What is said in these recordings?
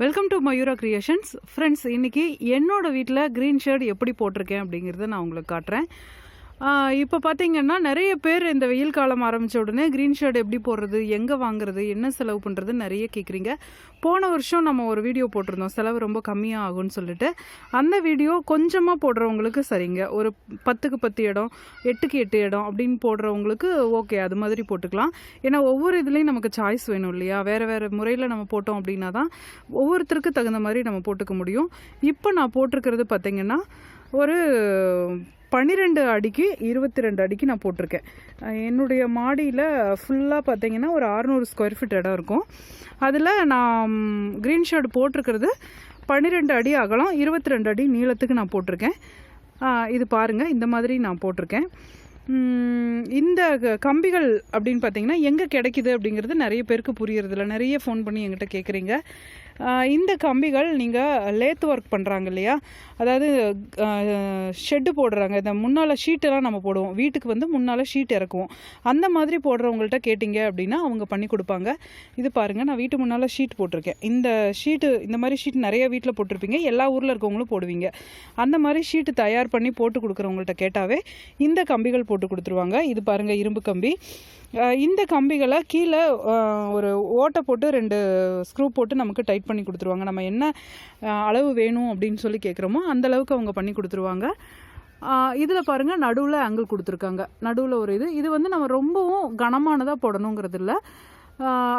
Welcome to Mayura creations friends இன்னைக்கு என்னோட வீட்டில் க்ரீன் ஷர்ட் எப்படி போட்டிருக்கேன் அப்படிங்கிறத நான் உங்களுக்கு காட்டுறேன். இப்போ பார்த்தீங்கன்னா நிறைய பேர் இந்த வெயில் காலம் ஆரம்பித்த உடனே க்ரீன் ஷர்ட் எப்படி போடுறது எங்கே வாங்குறது என்ன செலவு பண்ணுறது நிறைய கேட்குறீங்க போன வருஷம் நம்ம ஒரு வீடியோ போட்டிருந்தோம் செலவு ரொம்ப கம்மியாக ஆகும்னு சொல்லிட்டு. அந்த வீடியோ கொஞ்சமாக போடுறவங்களுக்கு சரிங்க. ஒரு பத்துக்கு பத்து இடம் எட்டுக்கு எட்டு இடம் அப்படின்னு போடுறவங்களுக்கு ஓகே அது மாதிரி போட்டுக்கலாம். ஏன்னா ஒவ்வொரு இதுலேயும் நமக்கு சாய்ஸ் வேணும் இல்லையா? வேறு வேறு முறையில் நம்ம போட்டோம் அப்படின்னா தான் ஒவ்வொருத்தருக்கு தகுந்த மாதிரி நம்ம போட்டுக்க முடியும். இப்போ நான் போட்டிருக்கிறது பார்த்திங்கன்னா ஒரு பன்னிரெண்டு அடிக்கு இருபத்தி ரெண்டு அடிக்கு நான் போட்டிருக்கேன். என்னுடைய மாடியில் ஃபுல்லாக பார்த்தீங்கன்னா ஒரு அறநூறு ஸ்கொயர் ஃபீட் இடம் இருக்கும். அதில் நான் க்ரீன் ஷேட் போட்டிருக்கிறது. பன்னிரெண்டு அடி அகலம் இருபத்தி ரெண்டு அடி நீளத்துக்கு நான் போட்டிருக்கேன். இது பாருங்கள் இந்த மாதிரி நான் போட்டிருக்கேன். இந்த க- கம்பிகள் அப்படின்னு பார்த்தீங்கன்னா எங்கே கிடைக்குது அப்படிங்கிறது நிறைய பேருக்கு புரியறதில்ல. நிறைய ஃபோன் பண்ணி எங்கிட்ட கேட்குறீங்க இந்த கம்பிகள் நீங்கள் லேத் ஒர்க் பண்ணுறாங்க இல்லையா? அதாவது ஷெட்டு போடுறாங்க. இந்த முன்னால் ஷீட்டெல்லாம் நம்ம போடுவோம். வீட்டுக்கு வந்து முன்னால் ஷீட் இறக்குவோம். அந்த மாதிரி போடுறவங்கள்ட்ட கேட்டிங்க அப்படின்னா அவங்க பண்ணி கொடுப்பாங்க. இது பாருங்கள் நான் வீட்டு முன்னால் ஷீட் போட்டிருக்கேன். இந்த ஷீட்டு இந்த மாதிரி ஷீட் நிறைய வீட்டில் போட்டிருப்பீங்க. எல்லா ஊரில் இருக்கவங்களும் போடுவீங்க. அந்த மாதிரி ஷீட்டு தயார் பண்ணி போட்டு கொடுக்குறவங்கள்ட்ட கேட்டாவே இந்த கம்பிகள் போட்டு கொடுத்துருவாங்க. இது பாருங்கள் இரும்பு கம்பி. இந்த கம்பிகளை கீழே ஒரு ஓட்டை போட்டு ரெண்டு ஸ்க்ரூ போட்டு நமக்கு டைட் பண்ணி கொடுத்துருவாங்க. நம்ம என்ன அளவு வேணும் அப்படின்னு சொல்லி கேட்குறோமோ அந்த அளவுக்கு அவங்க பண்ணி கொடுத்துருவாங்க. இதில் பாருங்கள் நடுவில் ஆங்கிள் கொடுத்துருக்காங்க. நடுவில் ஒரு இது. இது வந்து நம்ம ரொம்பவும் கனமானதாக போடணுங்கிறது இல்லை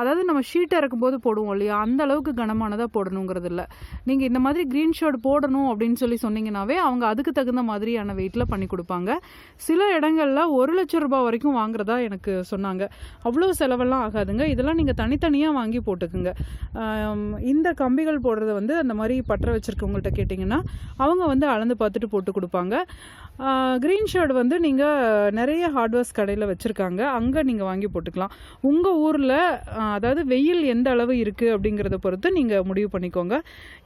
அதாவது நம்ம ஷீட்டாக இறக்கும்போது போடுவோம் இல்லையா? அந்த அளவுக்கு கனமானதாக போடணுங்கிறது இல்லை நீங்கள் இந்த மாதிரி க்ரீன் ஷர்ட் போடணும் அப்படின்னு சொல்லி சொன்னீங்கன்னாவே அவங்க அதுக்கு தகுந்த மாதிரியான வெயிட்டில் பண்ணி கொடுப்பாங்க. சில இடங்களில் ஒரு லட்சம் ரூபாய் வரைக்கும் வாங்குறதா எனக்கு சொன்னாங்க. அவ்வளோ செலவெல்லாம் ஆகாதுங்க. இதெல்லாம் நீங்கள் தனித்தனியாக வாங்கி போட்டுக்குங்க. இந்த கம்பிகள் போடுறத வந்து அந்த மாதிரி பற்ற வச்சுருக்கவங்கள்ட்ட கேட்டிங்கன்னா அவங்க வந்து அளந்து பார்த்துட்டு போட்டு கொடுப்பாங்க. க்ரீன் ஷர்ட் வந்து நீங்கள் நிறைய ஹார்ட்வேர்ஸ் கடையில் வச்சுருக்காங்க. அங்கே நீங்கள் வாங்கி போட்டுக்கலாம். உங்கள் ஊரில் அதாவது வெயில் எந்த அளவு இருக்குது அப்படிங்கிறத பொறுத்து நீங்கள் முடிவு பண்ணிக்கோங்க.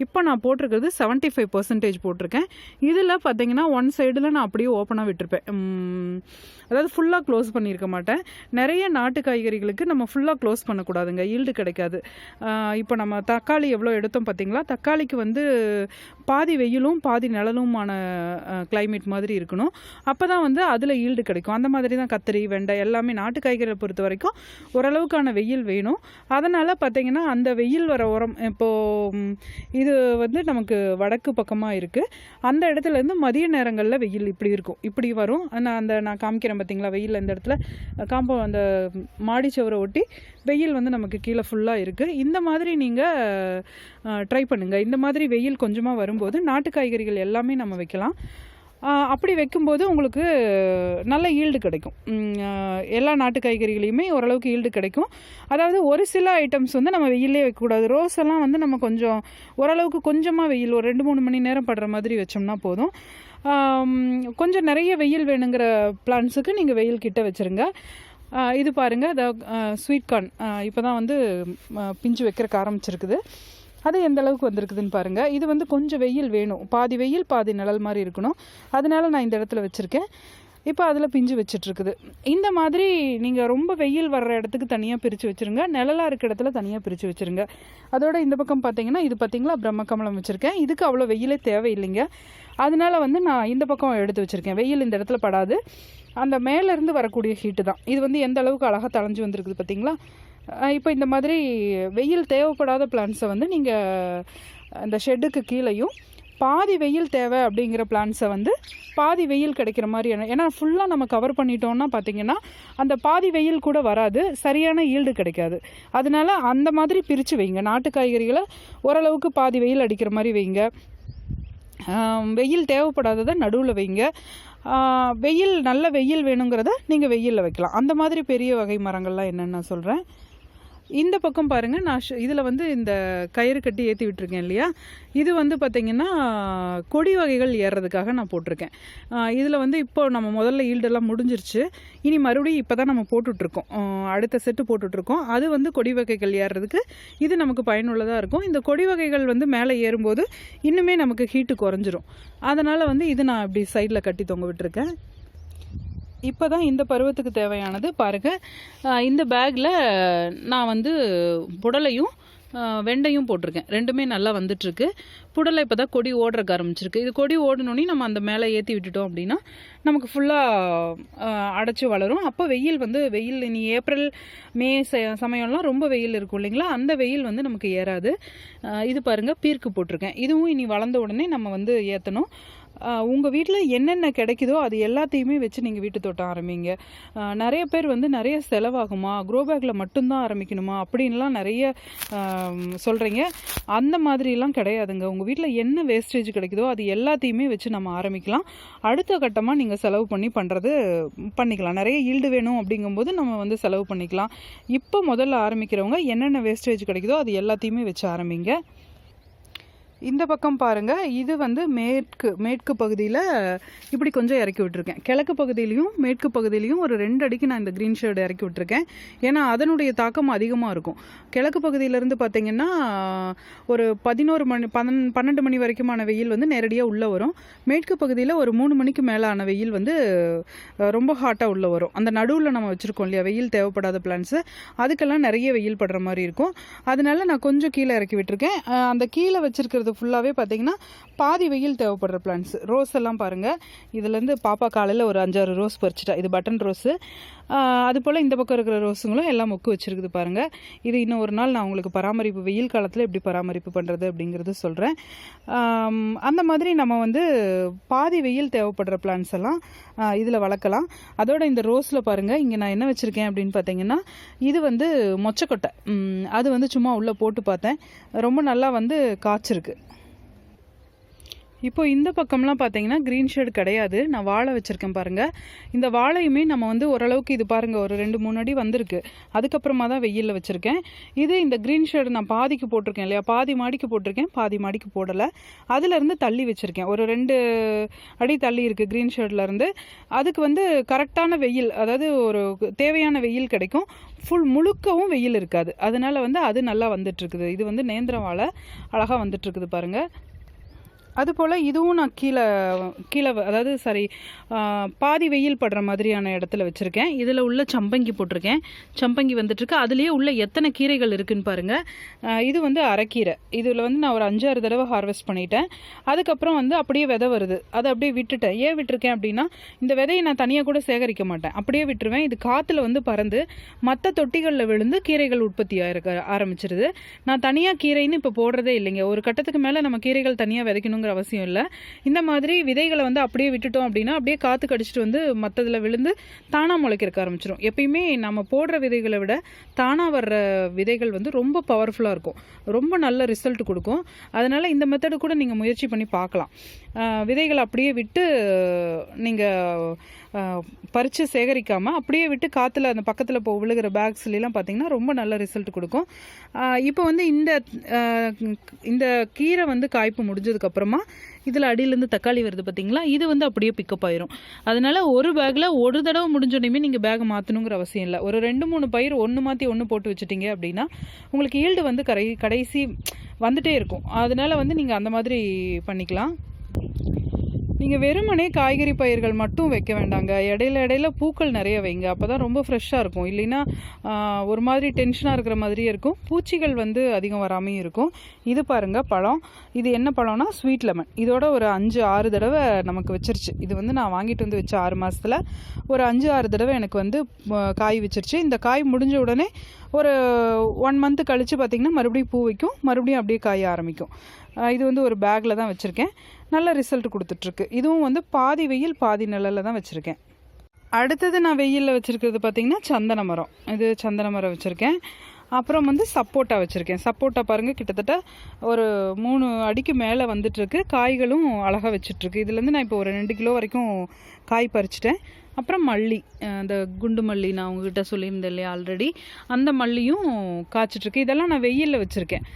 இப்போ நான் போட்டிருக்கிறது 75% ஃபைவ் பர்சன்டேஜ் போட்டிருக்கேன். இதில் பார்த்தீங்கன்னா ஒன் சைடில் நான் அப்படியே ஓப்பனாக விட்டுருப்பேன். அதாவது ஃபுல்லாக க்ளோஸ் பண்ணியிருக்க மாட்டேன். நிறைய நாட்டு காய்கறிகளுக்கு நம்ம ஃபுல்லாக க்ளோஸ் பண்ணக்கூடாதுங்க. ஈல்டு கிடைக்காது. இப்போ நம்ம தக்காளி எவ்வளோ எடுத்தோம் பார்த்தீங்களா தக்காளிக்கு வந்து பாதி வெயிலும் பாதி நிழலுமான கிளைமேட் மாதிரி இருக்கணும். அப்போ தான் வந்து அதில் ஈல்டு கிடைக்கும். அந்த மாதிரி தான் கத்திரி வெண்டை எல்லாமே நாட்டு காய்கறியை பொறுத்த வரைக்கும் ஓரளவுக்கான வெயில் வெயில் வேணும். அதனால் பார்த்திங்கன்னா அந்த வெயில் வர உரம் இப்போது இது வந்து நமக்கு வடக்கு பக்கமாக இருக்குது அந்த இடத்துலேருந்து மதிய நேரங்களில் வெயில் இப்படி இருக்கும். இப்படி வரும். நான் அந்த நான் காமிக்கிறேன் பார்த்திங்களா வெயில் இந்த இடத்துல காம்போ அந்த மாடி சுவரை ஒட்டி வெயில் வந்து நமக்கு கீழே ஃபுல்லாக இருக்குது இந்த மாதிரி நீங்கள் ட்ரை பண்ணுங்கள் இந்த மாதிரி வெயில் கொஞ்சமாக வரும்போது நாட்டு காய்கறிகள் எல்லாமே நம்ம வைக்கலாம். அப்படி வைக்கும்போது உங்களுக்கு நல்ல ஈல்டு கிடைக்கும். எல்லா நாட்டு காய்கறிகளையுமே ஓரளவுக்கு ஈல்டு கிடைக்கும். அதாவது ஒரு சில ஐட்டம்ஸ் வந்து நம்ம வெயிலே வைக்கக்கூடாது. ரோஸ் எல்லாம் வந்து நம்ம கொஞ்சம் ஓரளவுக்கு கொஞ்சமாக வெயில் ஒரு ரெண்டு மூணு மணி நேரம் படுற மாதிரி வச்சோம்னா போதும். கொஞ்சம் நிறைய வெயில் வேணுங்கிற பிளான்ஸுக்கு நீங்கள் வெயில் கிட்ட வச்சுருங்க. இது பாருங்கள் த ஸ்வீட் கார்ன் இப்போ தான் வந்து பிஞ்சு வைக்கிறக்க ஆரம்பிச்சிருக்குது. அது எந்த அளவுக்கு வந்திருக்குதுன்னு பாருங்கள் இது வந்து கொஞ்சம் வெயில் வேணும். பாதி வெயில் பாதி நிழல் மாதிரி இருக்கணும். அதனால நான் இந்த இடத்துல வச்சுருக்கேன். இப்போ அதில் பிஞ்சு வச்சிட்ருக்குது. இந்த மாதிரி நீங்கள் ரொம்ப வெயில் வர்ற இடத்துக்கு தனியாக பிரித்து வச்சுருங்க. நிழலாக இருக்க இடத்துல தனியாக பிரித்து வச்சுருங்க. அதோட இந்த பக்கம் பார்த்தீங்கன்னா இது பார்த்தீங்களா பிரம்மக்கமலம் வச்சுருக்கேன். இதுக்கு அவ்வளோ வெயிலே தேவையில்லைங்க. அதனால வந்து நான் இந்த பக்கம் எடுத்து வச்சுருக்கேன். வெயில் இந்த இடத்துல படாது. அந்த மேலேருந்து வரக்கூடிய ஹீட்டு தான். இது வந்து எந்த அளவுக்கு அழகாக தளைஞ்சு வந்திருக்குது பார்த்தீங்களா இப்போ இந்த மாதிரி வெயில் தேவைப்படாத பிளான்ஸை வந்து நீங்கள் அந்த ஷெட்டுக்கு கீழேயும் பாதி வெயில் தேவை அப்படிங்கிற பிளான்ஸை வந்து பாதி வெயில் கிடைக்கிற மாதிரியான ஏன்னா ஃபுல்லாக நம்ம கவர் பண்ணிட்டோம்னா பார்த்தீங்கன்னா அந்த பாதி வெயில் கூட வராது சரியான ஈல்டு கிடைக்காது. அதனால அந்த மாதிரி பிரித்து வைங்க. நாட்டு காய்கறிகளை ஓரளவுக்கு பாதி வெயில் அடிக்கிற மாதிரி வைங்க. வெயில் தேவைப்படாததை நடுவில் வைங்க. வெயில் நல்ல வெயில் வேணுங்கிறத நீங்கள் வெயிலில் வைக்கலாம். அந்த மாதிரி பெரிய வகை மரங்கள்லாம் என்னென்னு நான் சொல்கிறேன் இந்த பக்கம் பாருங்கள் நான் இதில் வந்து இந்த கயிறு கட்டி ஏற்றி விட்டுருக்கேன் இல்லையா? இது வந்து பார்த்திங்கன்னா கொடி வகைகள் ஏறுறதுக்காக நான் போட்டிருக்கேன். இதில் வந்து இப்போ நம்ம முதல்ல ஈல்டெல்லாம் முடிஞ்சிருச்சு. இனி மறுபடியும் இப்போ தான் நம்ம போட்டுட்ருக்கோம். அடுத்த செட்டு போட்டுட்ருக்கோம். அது வந்து கொடி வகைகள் ஏறுறதுக்கு இது நமக்கு பயனுள்ளதாக இருக்கும். இந்த கொடி வகைகள் வந்து மேலே ஏறும்போது இன்னுமே நமக்கு ஹீட்டு குறைஞ்சிரும். அதனால் வந்து இது நான் இப்படி சைடில் கட்டி தொங்க விட்டுருக்கேன். இப்போ தான் இந்த பருவத்துக்கு தேவையானது பாருங்கள் இந்த பேக்கில் நான் வந்து புடலையும் வெண்டையும் போட்டிருக்கேன். ரெண்டுமே நல்லா வந்துட்டுருக்கு. புடலை இப்போ தான் கொடி ஓடுறக்கு ஆரம்பிச்சிருக்கு. இது கொடி ஓடணுன்னே நம்ம அந்த மேலே ஏற்றி விட்டுட்டோம் அப்படின்னா நமக்கு ஃபுல்லாக அடைச்சி வளரும். அப்போ வெயில் வந்து வெயில் இனி ஏப்ரல் மே ச- சமயம்லாம் ரொம்ப வெயில் இருக்கும் இல்லைங்களா? அந்த வெயில் வந்து நமக்கு ஏறாது. இது பாருங்கள் பீர்க்கு போட்டிருக்கேன். இதுவும் இனி வளர்ந்த உடனே நம்ம வந்து ஏற்றணும் உங்கள் வீட்டில் என்னென்ன கிடைக்குதோ அது எல்லாத்தையுமே வச்சு நீங்கள் வீட்டு தோட்டம் ஆரம்பிங்க. நிறைய பேர் வந்து நிறைய செலவாகுமா? க்ரோ பேக்கில் மட்டும்தான் ஆரம்பிக்கணுமா? அப்படின்லாம் நிறைய சொல்கிறீங்க அந்த மாதிரிலாம் கிடையாதுங்க. உங்கள் வீட்டில் என்ன வேஸ்டேஜ் கிடைக்குதோ அது எல்லாத்தையுமே வச்சு நம்ம ஆரம்பிக்கலாம். அடுத்த கட்டமாக நீங்கள் செலவு பண்ணி பண்ணுறது பண்ணிக்கலாம். நிறைய ஈல்டு வேணும் அப்படிங்கும்போது நம்ம வந்து செலவு பண்ணிக்கலாம். இப்போ முதல்ல ஆரம்பிக்கிறவங்க என்னென்ன வேஸ்டேஜ் கிடைக்குதோ அது எல்லாத்தையுமே வச்சு ஆரம்பிங்க. இந்த பக்கம் பாருங்க இது வந்து மேற்கு மேற்கு பகுதியில் இப்படி கொஞ்சம் இறக்கி விட்டுருக்கேன். கிழக்கு பகுதியிலையும் மேற்கு பகுதியிலையும் ஒரு ரெண்டு அடிக்கு நான் இந்த க்ரீன் ஷேடு இறக்கி விட்டுருக்கேன். ஏன்னா அதனுடைய தாக்கம் அதிகமாக இருக்கும். கிழக்கு பகுதியிலேருந்து பார்த்தீங்கன்னா ஒரு பதினோரு மணி பன்னெண் பன்னெண்டு மணி வரைக்குமான வெயில் வந்து நேரடியாக உள்ளே வரும். மேற்கு பகுதியில் ஒரு மூணு மணிக்கு மேலான வெயில் வந்து ரொம்ப ஹாட்டாக உள்ளே வரும். அந்த நடுவில் நம்ம வச்சுருக்கோம் இல்லையா வெயில் தேவைப்படாத பிளான்ஸு அதுக்கெல்லாம் நிறைய வெயில் படுற மாதிரி இருக்கும். அதனால நான் கொஞ்சம் கீழே இறக்கி விட்டுருக்கேன். அந்த கீழே வச்சுருக்கிறது ஃபுல்லாகவே பார்த்தீங்கன்னா பாதி வெயில் தேவைப்படுற பிளான்ஸ் ரோஸ் எல்லாம் பாருங்கள் இதுலேருந்து பாப்பா காலையில் ஒரு அஞ்சாறு ரோஸ் பறிச்சிட்டா. இது பட்டன் ரோஸு அது போல் இந்த பக்கம் இருக்கிற ரோஸுங்களும் எல்லாம் மொக்கு வச்சுருக்குது பாருங்கள் இது இன்னும் ஒரு நாள் நான் உங்களுக்கு பராமரிப்பு வெயில் காலத்தில் எப்படி பராமரிப்பு பண்ணுறது அப்படிங்கிறது சொல்கிறேன் அந்த மாதிரி நம்ம வந்து பாதி வெயில் தேவைப்படுற பிளான்ஸ் எல்லாம் இதில் வளர்க்கலாம். அதோட இந்த ரோஸில் பாருங்கள் இங்கே நான் என்ன வச்சுருக்கேன் அப்படின்னு பார்த்தீங்கன்னா இது வந்து மொச்சக்கொட்டை. அது வந்து சும்மா உள்ளே போட்டு பார்த்தேன். ரொம்ப நல்லா வந்து காய்ச்சிருக்கு. இப்போ இந்த பக்கம்லாம் பார்த்தீங்கன்னா க்ரீன் ஷேட் கிடையாது. நான் வாழை வச்சுருக்கேன் பாருங்கள் இந்த வாழையுமே நம்ம வந்து ஓரளவுக்கு இது பாருங்கள் ஒரு ரெண்டு மூணு அடி வந்திருக்கு. அதுக்கப்புறமா தான் வெயிலில் வச்சுருக்கேன். இது இந்த க்ரீன் ஷேடு நான் பாதிக்கு போட்டிருக்கேன் இல்லையா? பாதி மாடிக்கு போட்டிருக்கேன் பாதி மாடிக்கு போடலை. அதுலேருந்து தள்ளி வச்சுருக்கேன். ஒரு ரெண்டு அடி தள்ளி இருக்குது க்ரீன் ஷேட்லேருந்து அதுக்கு வந்து கரெக்டான வெயில் அதாவது ஒரு தேவையான வெயில் கிடைக்கும். ஃபுல் முழுக்கவும் வெயில் இருக்காது. அதனால வந்து அது நல்லா வந்துட்டுருக்குது இது வந்து நேந்திரம் வாழை அழகாக வந்துட்டுருக்குது பாருங்கள் அதுபோல் இதுவும் நான் கீழே கீழே அதாவது சாரி பாதி வெயில் படுற மாதிரியான இடத்துல வச்சுருக்கேன். இதில் உள்ள சம்பங்கி போட்டிருக்கேன். சம்பங்கி வந்துட்டுருக்கு. அதுலேயே உள்ள எத்தனை கீரைகள் இருக்குதுன்னு பாருங்கள் இது வந்து அரைக்கீரை. இதில் வந்து நான் ஒரு அஞ்சாறு தடவை ஹார்வெஸ்ட் பண்ணிட்டேன். அதுக்கப்புறம் வந்து அப்படியே விதை வருது. அதை அப்படியே விட்டுட்டேன். ஏன் விட்டுருக்கேன் அப்படின்னா இந்த விதையை நான் தனியாக கூட சேகரிக்க மாட்டேன். அப்படியே விட்டுருவேன். இது காற்றுல வந்து பறந்து மற்ற தொட்டிகளில் விழுந்து கீரைகள் உற்பத்தி ஆயிருக்க ஆரம்பிச்சிருது. நான் தனியாக கீரைன்னு இப்போ போடுறதே இல்லைங்க. ஒரு கட்டத்துக்கு மேலே நம்ம கீரைகள் தனியாக போகணுங்கிற அவசியம் இல்லை. இந்த மாதிரி விதைகளை வந்து அப்படியே விட்டுட்டோம் அப்படின்னா அப்படியே காற்று கடிச்சிட்டு வந்து மற்றதில் விழுந்து தானாக முளைக்கிறக்க ஆரம்பிச்சிடும் எப்பயுமே நம்ம போடுற விதைகளை விட தானாக வர்ற விதைகள் வந்து ரொம்ப பவர்ஃபுல்லாக இருக்கும். ரொம்ப நல்ல ரிசல்ட் கொடுக்கும். அதனால் இந்த மெத்தடு கூட நீங்கள் முயற்சி பண்ணி பார்க்கலாம். விதைகளை அப்படியே விட்டு நீங்கள் பறித்து சேகரிக்காமல் அப்படியே விட்டு காற்றுல அந்த பக்கத்தில் இப்போ விழுகிற பேக்ஸ்லாம் பார்த்தீங்கன்னா ரொம்ப நல்ல ரிசல்ட் கொடுக்கும். இப்போ வந்து இந்த இந்த கீரை வந்து காய்ப்பு முடிஞ்சதுக்கப்புறமா இதில் அடியிலேருந்து தக்காளி வருது பார்த்தீங்களா இது வந்து அப்படியே பிக்கப் ஆயிரும். அதனால் ஒரு பேக்கில் ஒரு தடவை முடிஞ்சோடனே நீங்கள் பேக்கை மாற்றணுங்கிற அவசியம் இல்லை. ஒரு ரெண்டு மூணு பயிர் ஒன்று மாற்றி ஒன்று போட்டு வச்சுட்டீங்க அப்படின்னா உங்களுக்கு ஈல்டு வந்து கரை கடைசி வந்துட்டே இருக்கும். அதனால் வந்து நீங்கள் அந்த மாதிரி பண்ணிக்கலாம். நீங்கள் வெறுமனே காய்கறி பயிர்கள் மட்டும் வைக்க வேண்டாங்க. இடையில இடையில பூக்கள் நிறைய வைங்க. அப்போ தான் ரொம்ப ஃப்ரெஷ்ஷாக இருக்கும். இல்லைன்னா ஒரு மாதிரி டென்ஷனாக இருக்கிற மாதிரியே இருக்கும். பூச்சிகள் வந்து அதிகம் வராமையும் இருக்கும். இது பாருங்கள் பழம். இது என்ன பழம்னா ஸ்வீட் லெமன் இதோட ஒரு அஞ்சு ஆறு தடவை நமக்கு வச்சிருச்சு. இது வந்து நான் வாங்கிட்டு வந்து வச்ச ஆறு மாதத்தில் ஒரு அஞ்சு ஆறு தடவை எனக்கு வந்து காய் வச்சிருச்சு. இந்த காய் முடிஞ்ச உடனே ஒரு ஒன் மந்த் கழித்து பார்த்திங்கன்னா மறுபடியும் பூ வைக்கும். மறுபடியும் அப்படியே காய ஆரம்பிக்கும். இது வந்து ஒரு பேக்கில் தான் வச்சுருக்கேன். நல்ல ரிசல்ட் கொடுத்துட்ருக்கு. இதுவும் வந்து பாதி வெயில் பாதி நிழலில் தான் வச்சுருக்கேன். அடுத்தது நான் வெயிலில் வச்சுருக்கிறது பார்த்திங்கன்னா சந்தன மரம். இது சந்தன மரம் வச்சுருக்கேன். அப்புறம் வந்து சப்போட்டா வச்சுருக்கேன். சப்போட்டா பாருங்கள் கிட்டத்தட்ட ஒரு மூணு அடிக்கு மேலே வந்துட்டுருக்கு காய்களும் அழகாக வச்சிட்ருக்கு. இதுலேருந்து நான் இப்போ ஒரு ரெண்டு கிலோ வரைக்கும் காய் பறிச்சிட்டேன். அப்புறம் மல்லி அந்த குண்டு மல்லி நான் உங்ககிட்ட சொல்லியிருந்தேன் இல்லையா ஆல்ரெடி அந்த மல்லியும் காய்ச்சிட்ருக்கு. இதெல்லாம் நான் வெயிலில் வச்சுருக்கேன்.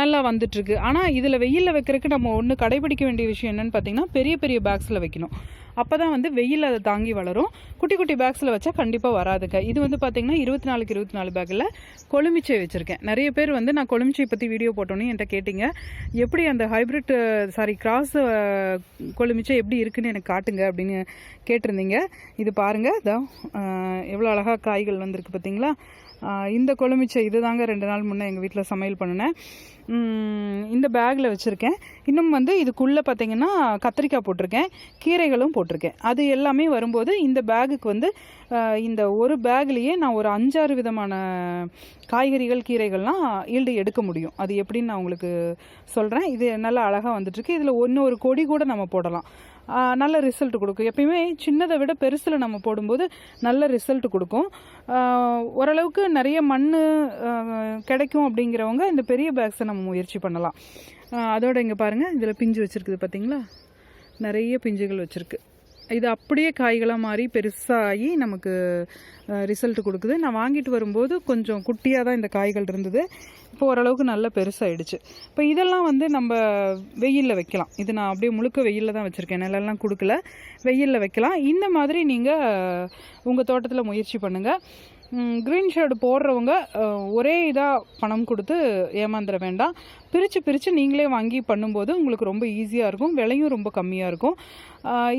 நல்லா வந்துட்டுருக்கு ஆனால் இதில் வெயிலில் வைக்கிறதுக்கு நம்ம ஒன்று கடைபிடிக்க வேண்டிய விஷயம் என்னென்னு பார்த்தீங்கன்னா பெரிய பெரிய பேக்ஸில் வைக்கணும். அப்போ தான் வந்து வெயில் அதை தாங்கி வளரும். குட்டி குட்டி பேக்ஸில் வச்சா கண்டிப்பாக வராதுங்க. இது வந்து பார்த்திங்கன்னா இருபத்தி நாலுக்கு இருபத்தி நாலு பேக்கில் கொழுமிச்சை வச்சுருக்கேன். நிறைய பேர் வந்து நான் கொழுமிச்சை பற்றி வீடியோ போட்டோன்னு என்கிட்ட கேட்டிங்க. எப்படி அந்த ஹைப்ரிட் சாரி கிராஸ் கொழுமிச்சை எப்படி இருக்குன்னு எனக்கு காட்டுங்க அப்படின்னு கேட்டிருந்தீங்க. இது பாருங்கள் இதான் எவ்வளோ அழகாக காய்கள் வந்திருக்கு பார்த்தீங்களா இந்த கொழுமிச்சை இது தாங்க ரெண்டு நாள் முன்னே எங்கள் வீட்டில் சமையல் பண்ணினேன். இந்த பேக்கில் வச்சுருக்கேன். இன்னும் வந்து இதுக்குள்ளே பார்த்தீங்கன்னா கத்திரிக்காய் போட்டிருக்கேன் கீரைகளும் போட்டிருக்கேன். அது எல்லாமே வரும்போது இந்த பேகுக்கு வந்து இந்த ஒரு பேக்லேயே நான் ஒரு அஞ்சாறு விதமான காய்கறிகள் கீரைகள்லாம் ஈல்டு எடுக்க முடியும். அது எப்படின்னு நான் உங்களுக்கு சொல்கிறேன் இது நல்லா அழகாக வந்துட்டுருக்கு இதில் ஒன்று ஒரு கொடி கூட நம்ம போடலாம். நல்ல ரிசல்ட் கொடுக்கும். எப்பயுமே சின்னதை விட பெருசில் நம்ம போடும்போது நல்ல ரிசல்ட் கொடுக்கும். ஓரளவுக்கு நிறைய மண் கிடைக்கும் அப்படிங்கிறவங்க இந்த பெரிய பேக்ஸை நம்ம முயற்சி பண்ணலாம். அதோட இங்கே பாருங்கள் இதில் பிஞ்சு வச்சுருக்குது பார்த்தீங்களா நிறைய பிஞ்சுகள் வச்சுருக்கு. இது அப்படியே காய்களாக மாறி பெருசாகி நமக்கு ரிசல்ட் கொடுக்குது. நான் வாங்கிட்டு வரும்போது கொஞ்சம் குட்டியாக தான் இந்த காய்கள் இருந்தது. இப்போ ஓரளவுக்கு நல்ல பெருசாகிடுச்சு இப்போ இதெல்லாம் வந்து நம்ம வெயிலில் வைக்கலாம். இது நான் அப்படியே முழுக்க வெயிலில் தான் வச்சுருக்கேன். நிலெல்லாம் கொடுக்கல. வெயிலில் வைக்கலாம். இந்த மாதிரி நீங்கள் உங்கள் தோட்டத்தில் முயற்சி பண்ணுங்கள் க்ரீன் ஷர்ட் போடுறவங்க ஒரே இதாக பணம் கொடுத்து ஏமாந்துட வேண்டாம். பிரித்து பிரித்து நீங்களே வாங்கி பண்ணும்போது உங்களுக்கு ரொம்ப ஈஸியாக இருக்கும். விலையும் ரொம்ப கம்மியாக இருக்கும்.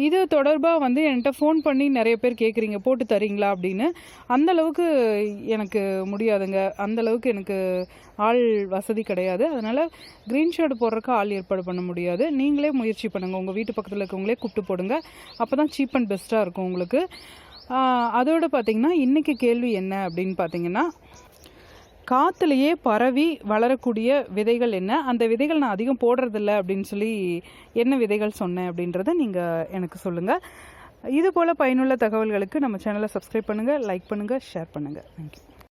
இது தொடர்பாக வந்து என்கிட்ட ஃபோன் பண்ணி நிறைய பேர் கேட்குறீங்க போட்டு தரீங்களா அப்படின்னு. அந்தளவுக்கு எனக்கு முடியாதுங்க. அந்த அளவுக்கு எனக்கு ஆள் வசதி கிடையாது. அதனால் க்ரீன் ஷர்ட் போடுறக்கு ஆள் ஏற்பாடு பண்ண முடியாது. நீங்களே முயற்சி பண்ணுங்கள் உங்கள் வீட்டு பக்கத்தில் இருக்கவங்களே கூப்பிட்டு போடுங்க. அப்போ தான் சீப் அண்ட் பெஸ்ட்டாக இருக்கும் உங்களுக்கு. அதோட பார்த்தீங்கன்னா இன்றைக்கி கேள்வி என்ன அப்படின்னு பார்த்தீங்கன்னா காற்றுலையே பரவி வளரக்கூடிய விதைகள் என்ன? அந்த விதைகள் நான் அதிகம் போடுறதில்ல அப்படின்னு சொல்லி என்ன விதைகள் சொன்னேன் அப்படின்றத நீங்கள் எனக்கு சொல்லுங்கள் இது போல் பயனுள்ள தகவல்களுக்கு நம்ம சேனலை சப்ஸ்கிரைப் பண்ணுங்கள் லைக் பண்ணுங்கள் ஷேர் பண்ணுங்கள் தேங்க்யூ